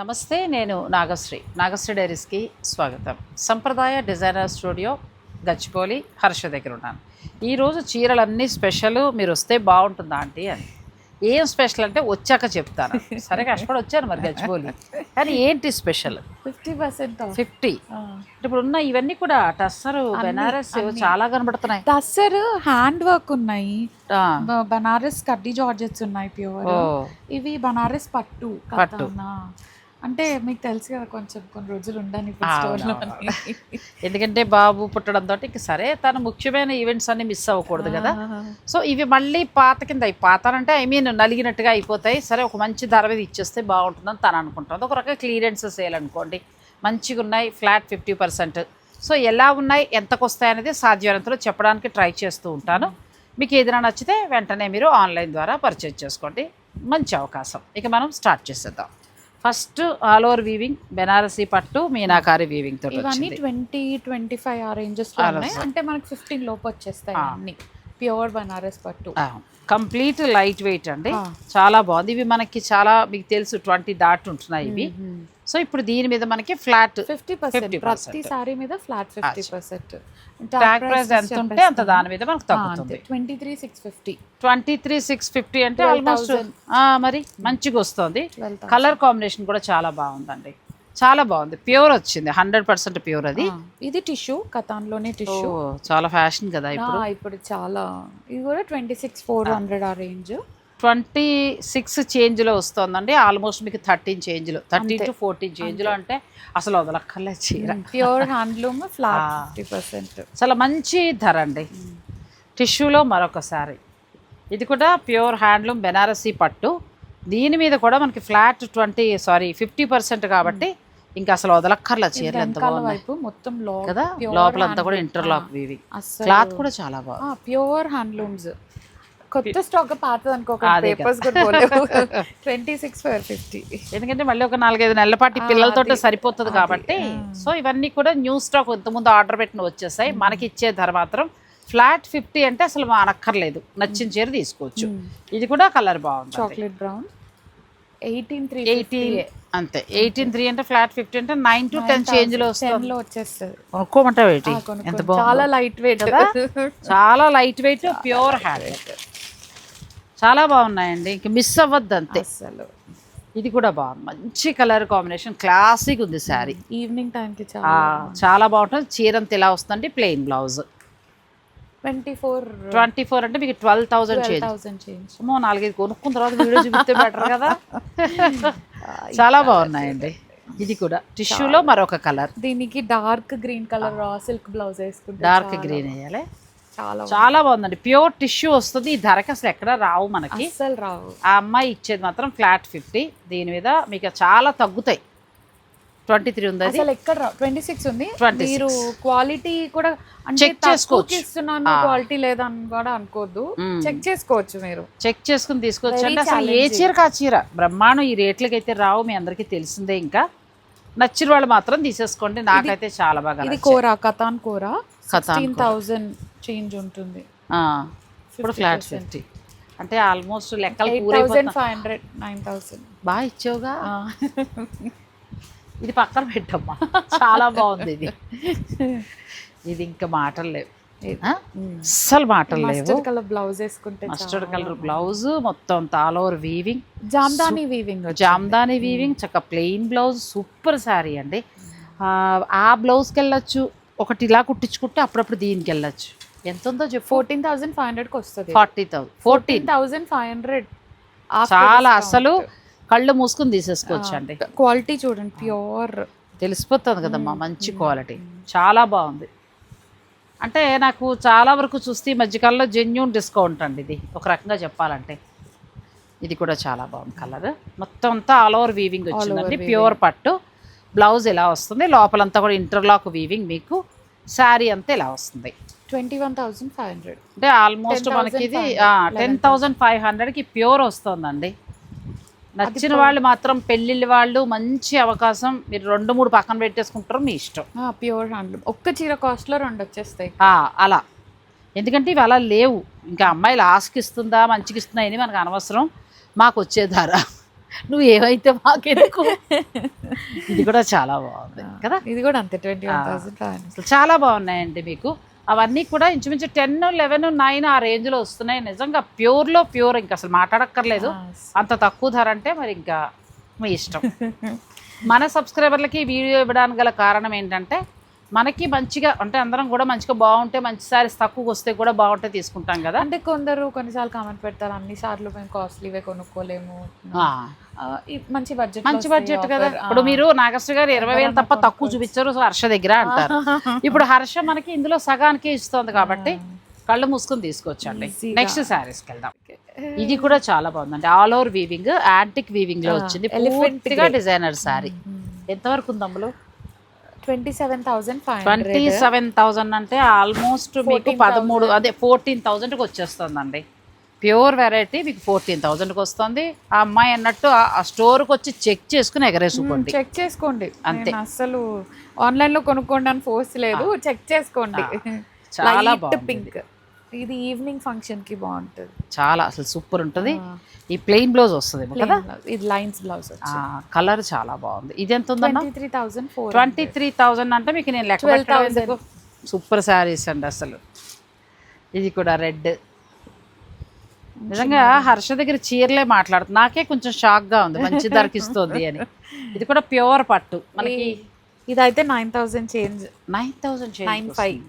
నమస్తే నేను నాగశ్రీ. నాగశ్రీ డైరీస్కి స్వాగతం. సంప్రదాయ డిజైనర్ స్టూడియో గచ్చిపోలి హర్ష దగ్గర ఉన్నాను. ఈరోజు చీరలన్నీ స్పెషల్ మీరు వస్తే బాగుంటుందా ఆంటీ అని. ఏం స్పెషల్ అంటే వచ్చాక చెప్తాను. సరే కష్టపడి వచ్చాను మరి గచ్చిపోలి కానీ ఏంటి స్పెషల్? Fifty percent fifty? ఇప్పుడు ఉన్న ఇవన్నీ కూడా టస్సరు బెనారస్ చాలా కనబడుతున్నాయి. టస్సర్ హ్యాండ్ వర్క్ ఉన్నాయి. బనారస్ కడ్డీ జార్జెట్స్ ఉన్నాయి ప్యూర్. ఇవి బనారస్ పట్టు. పట్టు. అంటే మీకు తెలుసు కదా కొంచెం కొన్ని రోజులు ఉండని. ఎందుకంటే బాబు పుట్టడంతో ఇంక సరే తన ముఖ్యమైన ఈవెంట్స్ అన్ని మిస్ అవ్వకూడదు కదా. సో ఇవి మళ్ళీ పాత కింద పాతానంటే ఐ మీన్ నలిగినట్టుగా అయిపోతాయి. సరే ఒక మంచి ధర మీద ఇచ్చేస్తే బాగుంటుందని తను అనుకుంటుంది ఒక రకంగా క్లియరెన్స్ సేల్ అనుకోండి. మంచిగా ఉన్నాయి ఫ్లాట్ ఫిఫ్టీ పర్సెంట్ సో ఎలా ఉన్నాయి ఎంతకు వస్తాయి అనేది సాధ్యమైనంతలో చెప్పడానికి ట్రై చేస్తూ ఉంటాను. మీకు ఏదైనా నచ్చితే వెంటనే మీరు ఆన్లైన్ ద్వారా పర్చేజ్ చేసుకోండి. మంచి అవకాశం. ఇక మనం స్టార్ట్ చేసేద్దాం. First all over weaving Banarasi పట్టు మీనాకారి వీవింగ్ తోటి ఇవన్నీ ట్వంటీ ట్వంటీ ఫైవ్ ఆ రేంజెస్. అంటే మనకి ఫిఫ్టీన్ లోపు వచ్చేస్తాయి. అన్ని. ప్యూర్ బనారస్ పట్టు. కంప్లీట్ లైట్ వెయిట్ అండి. చాలా బాగుంది. ఇవి మనకి చాలా మీకు తెలుసు ట్వంటీ దాట్ ఉంటున్నాయి ఇవి. సో ఇప్పుడు దీని మీద మనకి ఫ్లాట్ ఫిఫ్టీ పర్సెంట్. 50%. ప్రతి సారీ మీద flat fifty percent. Tag price ఎంత ఉంటే అంత దాని మీద మనకు తగ్గుతుంది. Twenty three six fifty twenty three six fifty అంటే ఆల్మోస్ట్ మరి మంచిగా వస్తుంది. కలర్ కాంబినేషన్ కూడా చాలా బాగుందండి. చాలా బాగుంది. ప్యూర్ వచ్చింది. హండ్రెడ్ పర్సెంట్ ప్యూర్ అది. ఇది టిష్యూ కథాన్లోనే టిష్యూ. చాలా ఫ్యాషన్ కదా ఇప్పుడు. ఇప్పుడు చాలా ఇది కూడా ట్వంటీ సిక్స్ ఫోర్ హండ్రెడ్ ఆ రేంజ్. ట్వంటీ సిక్స్ చేంజ్లో వస్తుందండి. ఆల్మోస్ట్ మీకు థర్టీన్ చేంజ్లో. థర్టీన్ టు ఫోర్టీన్ చేంజ్లో అంటే అసలు వదలక్కర్లే చీర. Pure handloom flat fifty percent. చాలా మంచి ధర అండి. టిష్యూలో మరొకసారి. ఇది కూడా ప్యూర్ హ్యాండ్లూమ్ బెనారసీ పట్టు. దీని మీద కూడా మనకి flat twenty sorry fifty percent కాబట్టి ఇంకా అసలు వదలక్కర్ల చీరలు ఎంత వైపు మొత్తం కదా? లోపలంతా కూడా ఇంటర్లాక్ అస్సలు క్లాత్ కూడా చాలా బాగుంది. ప్యూర్ హ్యాండ్లూమ్స్ కొత్త స్టాక్ పాతది కదా. Papers twenty six four fifty ఎందుకంటే మళ్ళీ ఒక నాలుగైదు నెలల పాటు పిల్లలతో సరిపోతుంది కాబట్టి. సో ఇవన్నీ కూడా న్యూ స్టాక్ ఇంతకుముందు ఆర్డర్ పెట్టిన వచ్చేసాయి. మనకి ఇచ్చే ధర మాత్రం ఫ్లాట్ ఫిఫ్టీ అంటే అసలు అనక్కర్లేదు. నచ్చిన చీర తీసుకోవచ్చు. ఇది కూడా కలర్ బాగుంది. Chocolate brown eighteen three eighteen అంతే. ఎయిటీన్ త్రీ అంటే ఫ్లాట్ ఫిఫ్టీ అంటే నైన్ టు టెన్ చేంజ్లో వస్తుంది. లో వచ్చేస్తుంది. కొనుక్కోమంటావు ఏంటి? ఎంత. బాగుంది. చాలా లైట్ వెయిట్ కదా. చాలా లైట్ వెయిట్ ప్యూర్ హ్యాండ్ చాలా బాగున్నాయండి. ఇంక మిస్ అవ్వద్దు అంతే అసలు ఇది కూడా బాగుంది. మంచి కలర్ కాంబినేషన్ క్లాసిక్ ఉంది శారీ ఈవినింగ్ టైం కి ఆ, చాలా చాలా బాగుంటుంది. చీరంత ఎలా వస్తుంది plain blouse twenty four twenty four అంటే మీకు twelve thousand change thousand change నాలుగైదు కొనుక్కున్న తర్వాత వీడియో చూపిస్తే బెటర్ కదా. చాలా బాగున్నాయండి. ఇది కూడా. టిష్యూలో మరొక కలర్. దీనికి dark green colour raw silk blouse వేసుకుంటే డార్క్ గ్రీన్ వేయాలి. చాలా చాలా బాగుందండి. ప్యూర్ టిష్యూ వస్తుంది. ఈ ధరకి అసలు ఎక్కడ రావు మనకి. అస్సలు రావు. ఆ అమ్మాయి ఇచ్చేది మాత్రం ఫ్లాట్ ఫిఫ్టీ. దీని మీద మీకు చాలా తగ్గుతాయి. ట్వంటీ త్రీ ఉంది అసలు ఎక్కడ ట్వంటీ సిక్స్ ఉంది. 26. మీరు క్వాలిటీ కూడా తక్కువకి చేసుకోవచ్చు. ఇస్తున్నాను క్వాలిటీ లేదని కూడా అనుకోవద్దు. చెక్ చేసుకోవచ్చు మీరు. చెక్ చేసుకుని తీసుకోవచ్చు అంటే అసలు ఏ. చీర కా చీర? బ్రహ్మాండం ఈ రేట్లకి అయితే రావు మీ అందరికీ తెలిసిందే ఇంకా. నచ్చిన వాళ్ళు మాత్రం తీసేసుకోండి. నాకైతే చాలా బాగా ఇది. కోరా కథాన్ కోరా? కథాన్ థౌజండ్ చేంజ్ ఉంటుంది. ఇప్పుడు ఫ్లాట్ ఫిఫ్టీ. అంటే ఆల్మోస్ట్ లెక్కలు ఫైవ్ హండ్రెడ్ నైన్ థౌసండ్. బాగా ఇచ్చావుగా. ఇది పక్కన పెట్టమ్మా. చాలా బాగుంది ఇది. ఇది ఇంకా మాటలు లేవు? అస్సలు మాటలు లేవు. కలర్ బ్లౌజ్ వేసుకుంటే మస్టర్డ్ కలర్ బ్లౌజ్ మొత్తం all over weaving Jamdani weaving Jamdani weaving చక్క ప్లెయిన్ బ్లౌజ్ సూపర్ శారీ అండి. ఆ, ఆ బ్లౌజ్కి వెళ్ళొచ్చు ఒకటి ఇలా కుట్టించుకుంటే అప్పుడప్పుడు దీనికి వెళ్ళొచ్చు. ఎంత ఉందో చెప్పు. ఫోర్టీన్ థౌసండ్ ఫైవ్ హండ్రెడ్కి వస్తుంది. Forty thousand fourteen thousand five hundred. చాలా అసలు కళ్ళు మూసుకుని తీసేసుకోవచ్చు అండి క్వాలిటీ చూడండి ప్యూర్. తెలిసిపోతుంది కదమ్మా మంచి క్వాలిటీ. చాలా బాగుంది. అంటే నాకు చాలా వరకు చూస్తే ఈ మధ్యకాలంలో జెన్యున్ డిస్కౌంట్ అండి ఇది. ఒక రకంగా చెప్పాలంటే. ఇది కూడా చాలా బాగుంది కలర్. మొత్తం అంతా ఆల్ ఓవర్ వీవింగ్ వచ్చిందండి. ప్యూర్ పట్టు. బ్లౌజ్ ఇలా వస్తుంది? లోపలంతా కూడా ఇంటర్లాక్ వీవింగ్ మీకు. శారీ అంతా ఇలా వస్తుంది. Twenty one thousand five hundred అంటే ఆల్మోస్ట్ మనకి ఇది టెన్ థౌజండ్ ఫైవ్ హండ్రెడ్కి ప్యూర్ వస్తుందండి. నచ్చిన వాళ్ళు మాత్రం పెళ్ళిళ్ళ వాళ్ళు మంచి అవకాశం. మీరు రెండు మూడు పక్కన పెట్టేసుకుంటారు మీ ఇష్టం. Pure handloom. ఒక్క చీర కాస్ట్లో రెండు వచ్చేస్తాయి. ఆ, అలా. ఎందుకంటే ఇవి అలా లేవు. ఇంకా అమ్మాయి లాస్ట్కి ఇస్తుందా మంచికి ఇస్తుందా అని మనకు అనవసరం. మాకు వచ్చే ధర. నువ్వు ఏమైతే మాకెందుకు? ఇది కూడా చాలా బాగుంది కదా? ఇది కూడా అంతే ట్వంటీ చాలా బాగున్నాయండి మీకు. అవన్నీ కూడా ఇంచుమించు టెన్ లెవెన్ నైన్ ఆ రేంజ్లో వస్తున్నాయి. నిజంగా ప్యూర్లో ప్యూర్ ఇంకా అసలు మాట్లాడక్కర్లేదు. అంత తక్కువ ధర అంటే మరి ఇంకా మీ ఇష్టం. మన సబ్స్క్రైబర్లకి ఈ వీడియో ఇవ్వడానికి గల కారణం ఏంటంటే మనకి మంచిగా అంటే అందరం కూడా మంచిగా బాగుంటే మంచి సారీస్ తక్కువకి వస్తే కూడా బాగుంటే తీసుకుంటాం కదా. అంటే కొందరు కొన్నిసార్లు కామెంట్ పెడతారు అన్ని సార్లు మేము కాస్ట్లీవే కొనుక్కోలేము. మంచి బడ్జెట్ మంచి బడ్జెట్ కదా. ఇప్పుడు మీరు నాగశ్రీ గారు ఇరవై వేలు తప్ప తక్కువ చూపించారు హర్ష దగ్గర అంటారు. ఇప్పుడు హర్ష మనకి ఇందులో సగానికి ఇస్తుంది కాబట్టి కళ్ళు మూసుకొని తీసుకొచ్చండి. నెక్స్ట్ శారీస్కి వెళ్దాం ఇది కూడా చాలా బాగుందండి. ఆల్ ఓవర్ వీవింగ్ యాంటిక్ వీవింగ్లో వచ్చింది. పూర్తిగా డిజైనర్ శారీ ఎంతవరకు ఉంది twenty seven thousand twenty seven thousand అంటే ఆల్మోస్ట్ మీకు పదమూడు అదే ఫోర్టీన్ థౌజండ్కి వచ్చేస్తుందండి. ప్యూర్ వెరైటీ మీకు ఫోర్టీన్ థౌజండ్కి వస్తుంది. ఆ అమ్మాయి అన్నట్టు ఆ- స్టోర్కి వచ్చి చెక్ చేసుకుని ఎగరేసుకోండి. చెక్ చేసుకోండి. అంతే. అసలు ఆన్లైన్లో కొనుక్కోండి అని ఫోర్స్ లేదు. చెక్ చేసుకోండి. చాలా బాగుంది. పింక్ ఇది ఈవినింగ్ ఫంక్షన్కి బాగుంటుంది. చాలా అసలు సూపర్ ఉంటుంది. ఈ ప్లెయిన్ బ్లౌజ్ వస్తుంది కదా. ఇది లైన్స్ బ్లౌజ్ కలర్ చాలా బాగుంది. ఇది ఎంత ఉందన్న? Twenty three thousand four twenty three thousand అంటే మీకు నేను లెక్క సూపర్ శారీస్ అండి అసలు. ఇది కూడా రెడ్ నిజంగా హర్ష దగ్గర చీరలే మాట్లాడుతుంది నాకే కొంచెం షాక్గా ఉంది. మంచి ధరకి ఇస్తుంది అని. ఇది కూడా ప్యూర్ పట్టు. మనకి ఇదైతే nine thousand change nine thousand nine five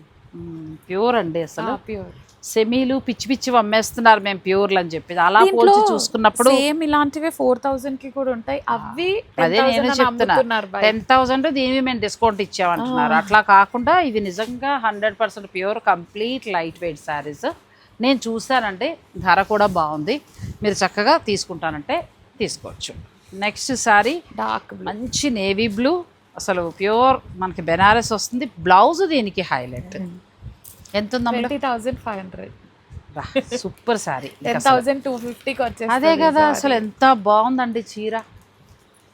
pure అండి అసలు. ప్యూర్ సెమీలు పిచ్చి పిచ్చి అమ్మేస్తున్నారు మేము ప్యూర్లు అని చెప్పి అలా పోల్చి చూసుకున్నప్పుడు సేమ్ ఇలాంటివే ఫోర్ థౌసండ్కి కూడా ఉంటాయి. అవి అదే నేను చెప్తున్నా. టెన్ థౌసండ్ దీనివి మేము డిస్కౌంట్ ఇచ్చామంటున్నారు. అట్లా కాకుండా ఇది నిజంగా hundred percent pure complete light weight saris నేను చూశానండి ధర కూడా బాగుంది. మీరు చక్కగా తీసుకుంటానంటే తీసుకోవచ్చు. నెక్స్ట్ శారీ డార్క్ మంచి నేవీ బ్లూ అసలు ప్యూర్ మనకి బెనారస్ వస్తుంది. బ్లౌజ్ దీనికి హైలైట్ ఎంత twenty five hundred. Super sari ten thousand two ఫిఫ్టీకి వచ్చేసి అదే కదా అసలు ఎంత బాగుందండి చీర.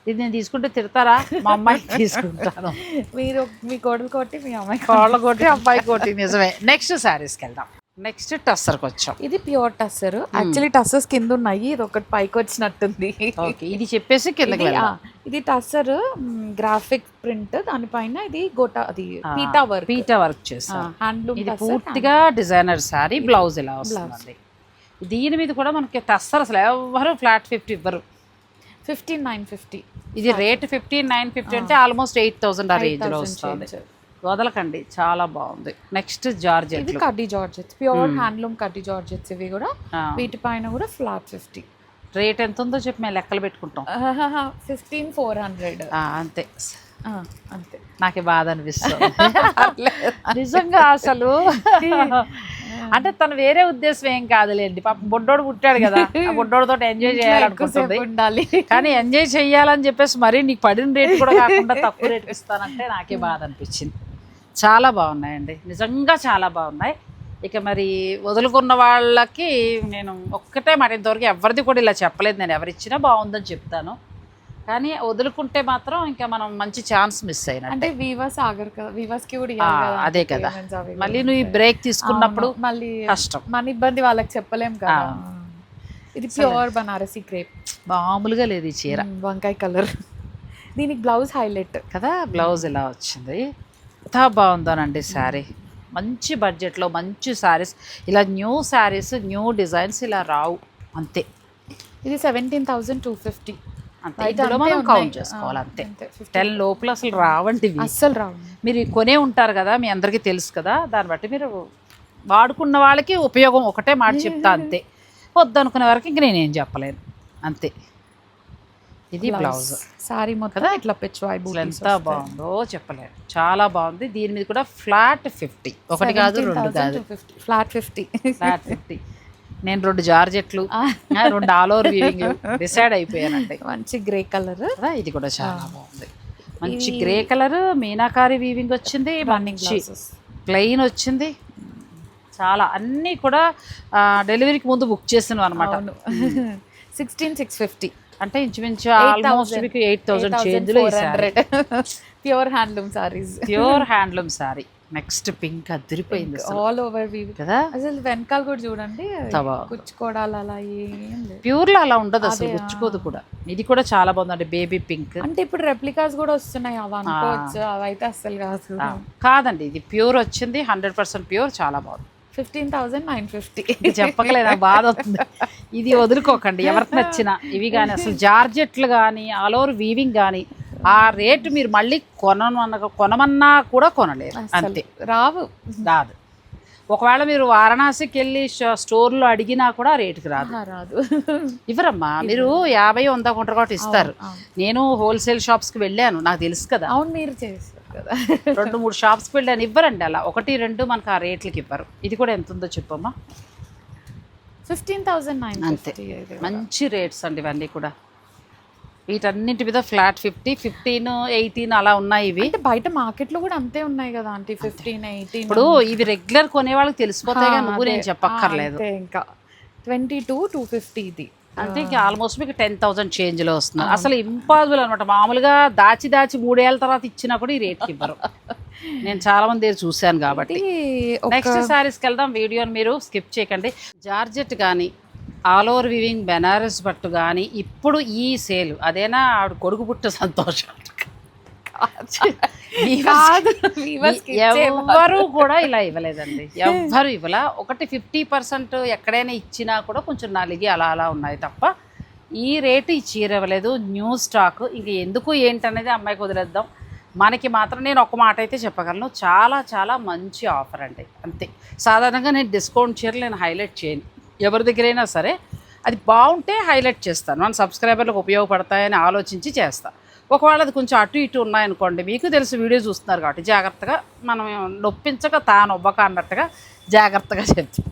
ఇది నేను తీసుకుంటే తిడతారా? మా అమ్మాయి తీసుకుంటాను. మీరు మీ కోడలు కొట్టి మీ అమ్మాయి కాళ్ళ కొట్టి. అబ్బాయి కొట్టి నిజమే. నెక్స్ట్ శారీస్కి వెళ్దాం. నెక్స్ట్ టస్సర్కి వచ్చాం. ఇది ప్యూర్ టస్సర్. యాక్చువల్లీ టస్సర్స్ కింద ఉన్నాయి ఇది ఒకటి పైకి వచ్చినట్టుంది. ఇది చెప్పేసి కిందకి ఇది, టస్సర్ గ్రాఫిక్ ప్రింట్. దానిపైన ఇది గోటా అది పీటా వర్క్. పీటా వర్క్ చేస్తాం హ్యాండ్లూమ్ ఇది పూర్తిగా డిజైనర్ శారీ బ్లౌజ్ ఇలా వస్తుందండి. దీని మీద కూడా మనకి టస్సర్ అసలు ఎవరు ఫ్లాట్ ఫిఫ్టీ ఇవ్వరు. Fifteen nine fifty. ఇది రేట్ ఫిఫ్టీన్ నైన్ ఫిఫ్టీ అంటే ఆల్మోస్ట్ ఎయిట్ థౌసండ్ ఆ రేంజ్లో వస్తుంది. వదలకండి. చాలా బాగుంది. నెక్స్ట్ ఇది జార్జెట్ కడ్డీ జార్జెట్స్. ప్యూర్ హ్యాండ్లూమ్ కడ్డీ జార్జెట్స్ ఇవి కూడా. వీటిపైన కూడా ఫ్లాట్ ఫిఫ్టీ. రేట్ ఎంత ఉందో చెప్పి మేము లెక్కలు పెట్టుకుంటాం. Fifteen four hundred. అంతే. అంతే. నాకు బాధ అనిపిస్తుంది. నిజంగా అసలు. అంటే తను వేరే ఉద్దేశం ఏం కాదులేండి. పాప బొడ్డోడు పుట్టాడు కదా. ఆ బొడ్డోడితో ఎంజాయ్ చేయాలనుకుంటుంది. ఉండాలి. కానీ ఎంజాయ్ చెయ్యాలని చెప్పేసి మరీ నీకు పడిన రేట్ కూడా కాకుండా తక్కువ రేట్కి ఇస్తానంటే నాకే బాధ అనిపించింది. చాలా బాగున్నాయండి. నిజంగా చాలా బాగున్నాయి. ఇక మరి వదులుకున్న వాళ్ళకి నేను ఒక్కటే మాట ఇంతవరకు ఎవరిది కూడా ఇలా చెప్పలేదు. నేను ఎవరిచ్చినా బాగుందని చెప్తాను. కానీ వదులుకుంటే మాత్రం ఇంకా మనం మంచి ఛాన్స్ మిస్ అయినట్టు. అంటే వీవర్స్ ఆగరు కదా వీవర్స్కి కూడా అదే కదా. మళ్ళీ నువ్వు ఈ బ్రేక్ తీసుకున్నప్పుడు మళ్ళీ కష్టం. మన ఇబ్బంది వాళ్ళకి చెప్పలేం కదా. ఇది ప్యూర్ బనారసి క్రేప్. మామూలుగా లేదు ఈ చీర. వంకాయ కలర్. దీనికి బ్లౌజ్ హైలైట్. కదా బ్లౌజ్ ఇలా వచ్చింది. ఎంత బాగుందోనండి శారీ. మంచి బడ్జెట్లో మంచి శారీస్. ఇలా న్యూ శారీస్ న్యూ డిజైన్స్ ఇలా రావు. అంతే. ఇది సెవెంటీన్ థౌసండ్ టూ ఫిఫ్టీ. మనం కౌంట్ చేసుకోవాలి అంతే. టెన్ లోపల అసలు రావండి. అస్సలు రావు. మీరు కొనే ఉంటారు కదా మీ అందరికీ తెలుసు కదా దాన్ని బట్టి మీరు వాడుకున్న వాళ్ళకి ఉపయోగం ఒకటే మాట చెప్తా అంతే. వద్దనుకునే వరకు ఇంక నేనేం చెప్పలేను. అంతే. ఇది బ్లౌజ్. సారీ మొత్తం ఇట్లా పెచ్చువాయి అసలు ఎంత బాగుందో చెప్పలేను. చాలా బాగుంది. దీని మీద కూడా ఫ్లాట్ ఫిఫ్టీ. ఒకటి కాదు రెండు కాదు. ఫ్లాట్ ఫిఫ్టీ ఫ్లాట్ ఫిఫ్టీ నేను రెండు జార్జెట్లు రెండు ఆల్ ఓవర్ వీవింగ్ డిసైడ్ అయిపోయానండి. మంచి గ్రే కలర్. ఇది కూడా చాలా బాగుంది. మంచి గ్రే కలర్ మీనాకారి వీవింగ్ వచ్చింది మంచి ప్లెయిన్ వచ్చింది. చాలా అన్నీ కూడా డెలివరీకి ముందు బుక్ చేసినాం అనమాట సిక్స్టీన్ సిక్స్ ఫిఫ్టీ. అంటే ఇంచుమించు ఆల్మోస్ట్ మీకు eight thousand చేంజ్లో sari pure handloom saris pure handloom sari next pink అదిరిపోయింది అసలు. ఆల్ ఓవర్ కదా? అసలు వెనకాల కూడా చూడండి. తవా. కుచ్చుకోవడాలు అలా ఏం లేదు. ప్యూర్లో అలా ఉండదు అసలు. గుచ్చుకోదు కూడా. ఇది కూడా చాలా బాగుందండి బేబీ పింక్ అంటే ఇప్పుడు రెప్లికాస్ కూడా వస్తున్నాయి అవి అనుకోవచ్చు. అవైతే అస్సలు కాదు. కాదండి ఇది ప్యూర్ వచ్చింది హండ్రెడ్ పర్సెంట్ ప్యూర్ చాలా బాగుంది. Fifteen thousand nine fifty. చెప్పకలేదు బాధ అవుతుంది ఇది వదులుకోకండి ఎవరికి నచ్చిన. ఇవి కానీ అసలు జార్జెట్లు కానీ ఆల్ ఓవర్ వీవింగ్ కానీ ఆ రేటు మీరు మళ్ళీ కొనమన్న కొనమన్నా కూడా కొనలేరు. అంతే. రావు. రాదు. ఒకవేళ మీరు వారణాసికి వెళ్ళి స్టోర్లో అడిగినా కూడా రేటుకి రాదు. రాదు. ఇవ్వరమ్మా మీరు యాభై వంద కొంటారు కాబట్టి ఇస్తారు. నేను హోల్సేల్ షాప్స్కి వెళ్ళాను నాకు తెలుసు కదా. అవును మీరు చేస్తారు. కదా. రెండు మూడు షాప్స్కి వెళ్ళాను ఇవ్వరండి అలా. ఒకటి రెండు మనకు ఆ రేట్లకి ఇవ్వరు. ఇది కూడా ఎంత ఉందో చెప్పమ్మా. ఫిఫ్టీన్ థౌసండ్ నైన్ అంతే. మంచి రేట్స్ అండి ఇవన్నీ కూడా. వీటన్నింటి మీద ఫ్లాట్ ఫిఫ్టీ ఫిఫ్టీన్ ఎయిటీన్ అలా ఉన్నాయి ఇవి. అంటే బయట మార్కెట్లో కూడా అంతే ఉన్నాయి కదా ఆంటీ. ఫిఫ్టీన్ ఎయిటీన్ ఇప్పుడు ఇవి రెగ్యులర్ కొనే వాళ్ళకి తెలిసిపోతాయి కానీ నువ్వు నేను చెప్పక్కర్లేదు. ఇంకా. ట్వంటీ టూ టూ ఫిఫ్టీ ఇది. అంటే ఇంకా ఆల్మోస్ట్ మీకు టెన్ థౌసండ్ చేంజ్లో వస్తుంది అసలు ఇంపాసిబుల్ అనమాట మామూలుగా దాచి దాచి మూడేళ్ళ తర్వాత ఇచ్చినా కూడా ఈ రేట్కి ఇవ్వరు. నేను చాలా మంది దగ్గర చూశాను కాబట్టి. నెక్స్ట్ శారీస్కి వెళ్దాం. వీడియోని మీరు స్కిప్ చేయకండి. జార్జెట్ కానీ ఆల్ ఓవర్ వివింగ్ బెనారస్ పట్టు కానీ ఇప్పుడు ఈ సేల్ అదేనా ఆవిడ కొడుకు పుట్ట సంతోషం. ఇచ్చే ఎవ్వరు కూడా ఇలా ఇవ్వలేదండి. ఎవ్వరు ఇవ్వల. ఒకటి ఫిఫ్టీ పర్సెంట్ ఎక్కడైనా ఇచ్చినా కూడా కొంచెం నలిగి అలా అలా ఉన్నాయి తప్ప ఈ రేటు ఈ చీర ఇవ్వలేదు. New stock. ఇంక ఎందుకు ఏంటనేది అమ్మాయికి వదిలేద్దాం. మనకి మాత్రం నేను ఒక మాట అయితే చెప్పగలను. చాలా చాలా మంచి ఆఫర్ అండి. అంతే. సాధారణంగా నేను డిస్కౌంట్ చీరలు నేను హైలైట్ చేయను. ఎవరి దగ్గరైనా సరే అది బాగుంటే హైలైట్ చేస్తాను. మన సబ్స్క్రైబర్లకు ఉపయోగపడతాయని ఆలోచించి చేస్తాను ఒకవేళ అది కొంచెం అటు ఇటు ఉన్నాయనుకోండి మీకు తెలుసు వీడియో చూస్తున్నారు కాబట్టి జాగ్రత్తగా మనం నొప్పించక తాను ఒబ్బక అన్నట్టుగా జాగ్రత్తగా చెప్తాం.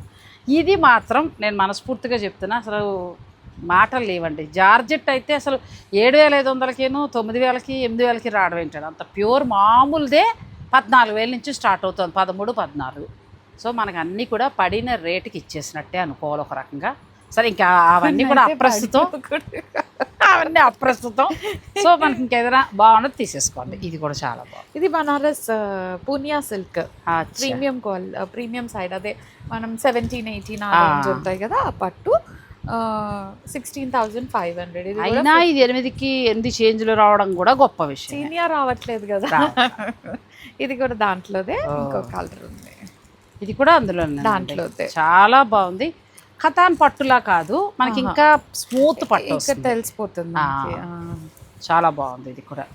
ఇది మాత్రం నేను మనస్ఫూర్తిగా చెప్తున్నా అసలు మాటలు లేవండి. జార్జెట్ అయితే అసలు ఏడు వేల ఐదు వందలకేను తొమ్మిది వేలకి ఎనిమిది వేలకి రావడం ఏంటండి? అంత ప్యూర్ మామూలుదే పద్నాలుగు వేల నుంచి స్టార్ట్ అవుతుంది పదమూడు పద్నాలుగు. సో మనకు అన్నీ కూడా పడిన రేటుకి ఇచ్చేసినట్టే అనుకోవాలి ఒక రకంగా. సరే ఇంకా అవన్నీ కూడా అప్రస్తుతం. అవన్నీ అప్రస్తుతం. సో మనకి ఇంకేదైనా బాగున్నది తీసేసుకోండి. ఇది కూడా చాలా బాగుంది. ఇది బనారస్ పూనియా సిల్క్. ప్రీమియం క్వాల్ ప్రీమియం సైడ్. అదే మనం సెవెంటీన్ ఎయిటీన్ ఉంటాయి కదా ఆ పట్టు. సిక్స్టీన్ థౌజండ్ ఫైవ్ హండ్రెడ్ ఇది అయినా ఇది ఎనిమిదికి ఎనిమిది చేంజ్లు రావడం కూడా గొప్ప విషయం సీనియర్ రావట్లేదు కదా. ఇది కూడా దాంట్లోదే ఇంకో కలర్ ఉంది. ఇది కూడా అందులో దాంట్లోదే. చాలా బాగుంది. కథాన్ పట్టులా కాదు. మనకి ఇంకా స్మూత్ పట్టు ఇంకా. తెలిసిపోతుంది. చాలా బాగుంది ఇది కూడా.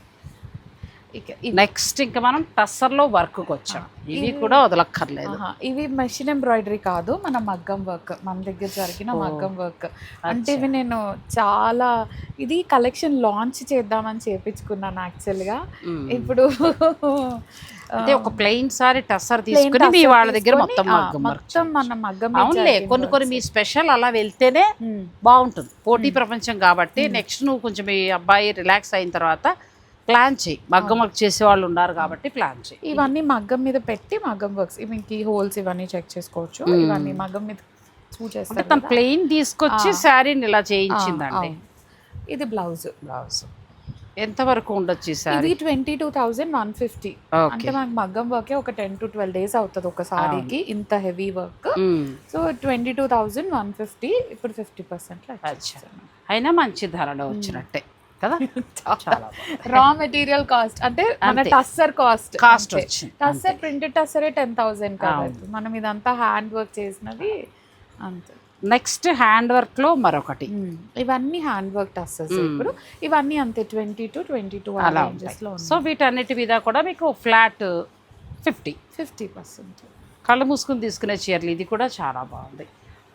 నెక్స్ట్ ఇంకా మనం టస్సర్లో వర్క్కి వచ్చాం ఇవి కూడా వదలక్కర్లేదు. ఇవి మెషిన్ ఎంబ్రాయిడరీ కాదు మన మగ్గం వర్క్ మన దగ్గర జరిగిన మగ్గం వర్క్. అంటే ఇవి నేను చాలా ఇది కలెక్షన్ లాంచ్ చేద్దామని చేపించుకున్నాను యాక్చువల్గా. ఇప్పుడు అంటే ఒక ప్లెయిన్ సారీ టస్సర్ తీసుకుని మీ వాళ్ళ దగ్గర మొత్తం మొత్తం మన మగ్గం అవునులే కొన్ని కొన్ని మీ స్పెషల్ అలా వెళ్తేనే. బాగుంటుంది. పోటీ ప్రపంచం కాబట్టి నెక్స్ట్ నువ్వు కొంచెం మీ అబ్బాయి రిలాక్స్ అయిన తర్వాత ప్లాన్ చేయి. మగ్గం వర్క్ చేసే వాళ్ళు ఉన్నారు కాబట్టి ప్లాన్ చేయి. ఇవన్నీ మగ్గం మీద పెట్టి మగ్గం వర్క్స్ ఇవి హోల్స్ ఇవన్నీ చెక్ చేసుకోవచ్చు. ఇవన్నీ మగ్గం మీద అంటే తను ప్లెయిన్ తీసుకొచ్చి శారీని ఇలా చేయించిందండి. ఇది బ్లౌజ్ బ్లౌజ్ ఎంత వరకు ఉండొచ్చు ఈ శారీ ఇది twenty two thousand one fifty అంటే మనకి మగ్గం వర్కే ఒక టెన్ టు ట్వెల్వ్ డేస్ అవుతుంది ఒక సారీకి ఇంత heavy work so twenty two thousand one fifty ఇప్పుడు ఫిఫ్టీ పర్సెంట్ అయినా మంచి ధరలో వచ్చినట్టే. కదా? చాలా రా మెటీరియల్ కాస్ట్ అంటే మన. టస్సర్ కాస్ట్ కాస్ట్ వచ్చింది. టస్సర్ ప్రింటెడ్ టస్సరే టెన్ థౌసండ్ కాబట్టి మనం ఇదంతా హ్యాండ్ వర్క్ చేసినది అంతే. నెక్స్ట్ హ్యాండ్ వర్క్లో మరొకటి. ఇవన్నీ హ్యాండ్ వర్క్ టస్సర్స్ ఇప్పుడు. ఇవన్నీ అంతే ట్వంటీ టు ట్వంటీ టూ అలా సో వీటన్నిటి మీద కూడా మీకు ఫ్లాట్ ఫిఫ్టీ ఫిఫ్టీ పర్సెంట్ కళ్ళు మూసుకుని తీసుకునే చీరలు. ఇది కూడా చాలా బాగుంది.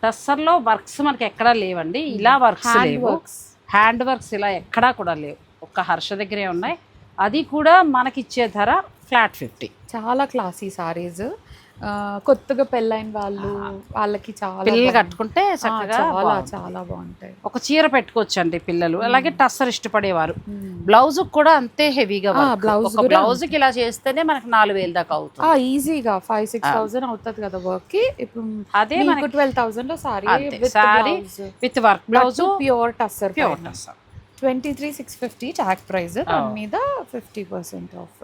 టస్సర్లో వర్క్స్ మనకి ఎక్కడా లేవండి. ఇలా వర్క్స్ హ్యాండ్ లేవు. వర్క్స్ హ్యాండ్ వర్క్స్ ఇలా ఎక్కడా కూడా లేవు. ఒక్క హర్ష దగ్గరే ఉన్నాయి. అది కూడా మనకిచ్చే ధర ఫ్లాట్ ఫిఫ్టీ. చాలా క్లాసీ సారీస్. కొత్తగా పెళ్ళైన వాళ్ళు వాళ్ళకి చాలా పిల్లలు. కట్టుకుంటే చక్కగా చాలా. చాలా బాగుంటాయి. ఒక చీర పెట్టుకోవచ్చండి పిల్లలు. అలాగే టస్సర్ ఇష్టపడేవారు. బ్లౌజ్ కూడా అంతే హెవీగా కూడా బ్లౌజ్కి ఇలా చేస్తేనే మనకి నాలుగు వేలు దాకా అవుతుంది. ఈజీగా ఫైవ్ సిక్స్ థౌసండ్ అవుతుంది కదా వర్క్కి ఇప్పుడు అదే మనకి twelve థౌసండ్లో sari sari with work blouse blouse pure tussar pure tussar twenty three six fifty tag price దాని మీద fifty percent off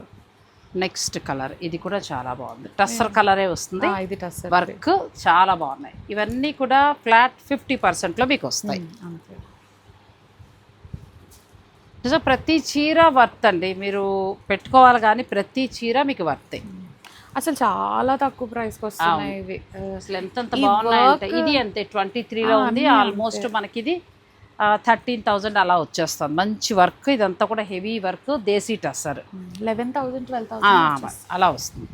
next colour. ఇది కూడా చాలా బాగుంది. టస్సర్ కలరే వస్తుంది. ఇది టస్ వర్క్ చాలా బాగున్నాయి. ఇవన్నీ కూడా ఫ్లాట్ ఫిఫ్టీ పర్సెంట్లో మీకు వస్తాయి. సో ప్రతి చీర వర్త్ అండి. మీరు పెట్టుకోవాలి కానీ ప్రతి చీర మీకు వర్తే అసలు చాలా తక్కువ ప్రైస్ వస్తున్నాయి ఇవి. అసలు బాగున్నాయంటే work- ఇది అంతే. ట్వంటీ త్రీలో ఉంది. ఆల్మోస్ట్ మనకి ఇది థర్టీన్ థౌజండ్ అలా వచ్చేస్తుంది. మంచి వర్క్ ఇదంతా కూడా heavy work desi tussar eleven thousand twelve అలా వస్తుంది.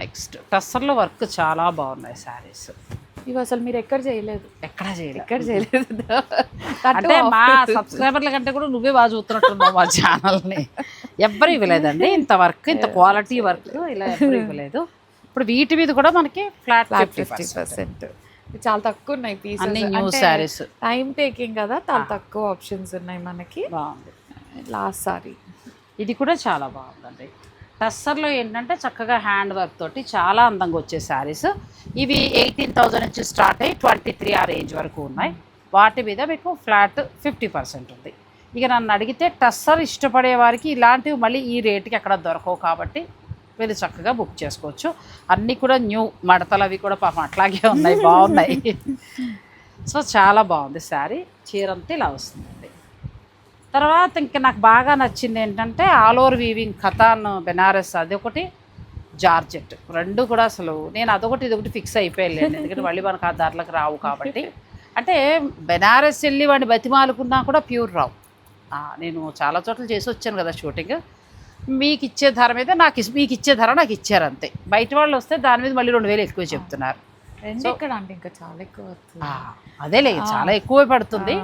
నెక్స్ట్ టస్సర్లో వర్క్ చాలా బాగున్నాయి శారీస్. ఇవి అసలు మీరు ఎక్కడ చేయలేదు? ఎక్కడా చేయలేదు. ఎక్కడ చేయలేదు? అంటే మా సబ్స్క్రైబర్ల కంటే కూడా నువ్వే బాగా చూస్తున్నట్టున్నావు మా ఛానల్ని. ఎవ్వరు ఇవ్వలేదండి. ఇంత వర్క్ ఇంత క్వాలిటీ వర్క్ ఇలా ఎవ్వరు ఇవ్వలేదు. ఇప్పుడు వీటి మీద కూడా మనకి ఫ్లాట్ ఫిఫ్టీ పర్సెంట్ చాలా తక్కువ ఉన్నాయి పీసెస్ టైం టేకింగ్ కదా చాలా తక్కువ ఆప్షన్స్ ఉన్నాయి మనకి. బాగుంది. లాస్ట్ సారీ ఇది కూడా చాలా బాగుందండి. టస్సర్లో ఏంటంటే చక్కగా హ్యాండ్ వర్క్ తోటి చాలా అందంగా వచ్చే శారీస్ ఇవి ఎయిటీన్ థౌజండ్ నుంచి స్టార్ట్ అయ్యి ట్వంటీ త్రీ ఆ రేంజ్ వరకు ఉన్నాయి. వాటి మీద మీకు ఫ్లాట్ ఫిఫ్టీ పర్సెంట్ ఉంది. ఇక నన్ను అడిగితే టస్సర్ ఇష్టపడే వారికి ఇలాంటివి మళ్ళీ ఈ రేటుకి ఎక్కడ దొరకవు కాబట్టి వీళ్ళు చక్కగా బుక్ చేసుకోవచ్చు. అన్నీ కూడా న్యూ మడతలు అవి కూడా పాపం అట్లాగే ఉన్నాయి బాగున్నాయి. సో చాలా బాగుంది శారీ. చీరంతా ఇలా వస్తుందండి. తర్వాత ఇంకా నాకు బాగా నచ్చింది ఏంటంటే ఆల్ ఓవర్ వీవింగ్ ఖతాన్ బెనారస్ అది ఒకటి జార్జెట్ రెండు కూడా అసలు నేను అదొకటి ఇదొకటి ఫిక్స్ అయిపోయాను ఎందుకంటే మళ్ళీ మనకు ఆ ధరలకు రావు కాబట్టి. అంటే బెనారస్ వెళ్ళి వాడిని బతిమాలుకున్నా కూడా ప్యూర్ రావు. నేను చాలా చోట్ల చేసి వచ్చాను కదా షూటింగ్ మీకు ఇచ్చే ధర మీద నాకు మీకు ఇచ్చే ధర నాకు ఇచ్చారు అంతే. బయట వాళ్ళు వస్తే దాని మీద మళ్ళీ రెండు వేలు ఎక్కువ చెప్తున్నారు. రెండు ఇక్కడ అంటే ఇంకా చాలా ఎక్కువ అదేలే చాలా ఎక్కువే పడుతుంది.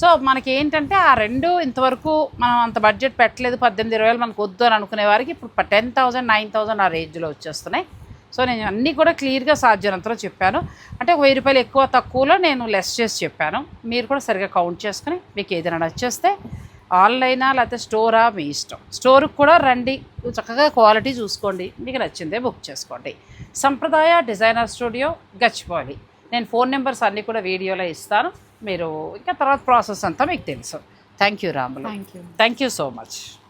సో మనకి ఏంటంటే ఆ రెండు ఇంతవరకు మనం అంత బడ్జెట్ పెట్టలేదు పద్దెనిమిది ఇరవై వేలు మనకు వద్దు అని అనుకునే వారికి ఇప్పుడు టెన్ థౌసండ్ నైన్ థౌసండ్ ఆ రేంజ్లో వచ్చేస్తున్నాయి. సో నేను అన్నీ కూడా క్లియర్గా సాధ్యనంతలో చెప్పాను. అంటే ఒక వెయ్యి రూపాయలు ఎక్కువ తక్కువలో నేను లెస్ చేసి చెప్పాను. మీరు కూడా సరిగా కౌంట్ చేసుకుని మీకు ఏదైనా నచ్చేస్తే ఆన్లైనా లేకపోతే స్టోరా మీ ఇష్టం. స్టోర్కి కూడా రండి. చక్కగా క్వాలిటీ చూసుకోండి. మీకు నచ్చిందే బుక్ చేసుకోండి. సంప్రదాయ డిజైనర్ స్టూడియో గచ్చిపోవాలి నేను ఫోన్ నెంబర్స్ అన్నీ కూడా వీడియోలో ఇస్తాను. మీరు ఇంకా తర్వాత ప్రాసెస్ అంతా మీకు తెలుసు. Thank you Ramulu. Thank you. Thank you so much.